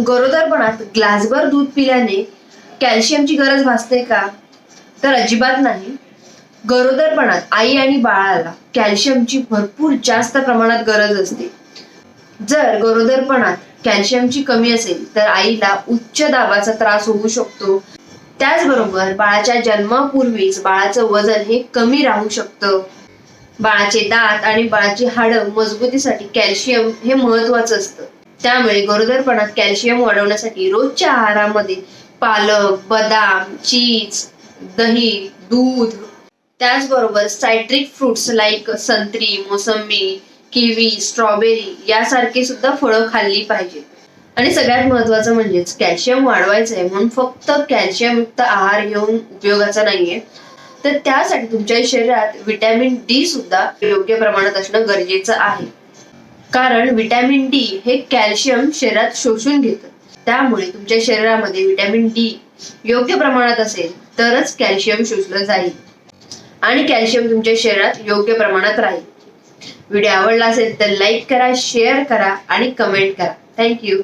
गरोदरपणात ग्लासभर दूध पिल्याने कॅल्शियमची गरज भासते का? तर अजिबात नाही. गरोदरपणात आई आणि बाळाला कॅल्शियमची भरपूर जास्त प्रमाणात गरज असते. जर गरोदरपणात कॅल्शियमची कमी असेल तर आईला उच्च दाबाचा त्रास होऊ शकतो. त्याचबरोबर बाळाच्या जन्मापूर्वीच बाळाचं वजन हे कमी राहू शकतं. बाळाचे दात आणि बाळाची हाडं मजबूतीसाठी कॅल्शियम हे महत्वाचं असतं. त्यामुळे गरोदरपणात कॅल्शियम वाढवण्यासाठी रोजच्या आहारामध्ये पालक बदाम चीज दही दूध त्याचबरोबर सायट्रिक फ्रुट्स लाईक संत्री मोसंबी किवी स्ट्रॉबेरी यासारखे सुद्धा फळं खाल्ली पाहिजे. आणि सगळ्यात महत्वाचं म्हणजेच कॅल्शियम वाढवायचं आहे म्हणून फक्त कॅल्शियम युक्त आहार घेऊन उपयोगाचा नाहीये. तर त्यासाठी तुमच्या शरीरात विटॅमिन डी सुद्धा योग्य प्रमाणात असणं गरजेचं आहे. कारण विटॅमिन डी हे कॅल्शियम शरीरात शोषून घेतं. त्यामुळे तुमच्या शरीरामध्ये विटॅमिन डी योग्य प्रमाणात असेल तरच कॅल्शियम शोषलं जाईल. आणि कॅल्शियम तुमच्या शरीरात योग्य प्रमाणात राहील. व्हिडिओ आवडला असेल तर लाईक करा शेअर करा आणि कमेंट करा. थँक्यू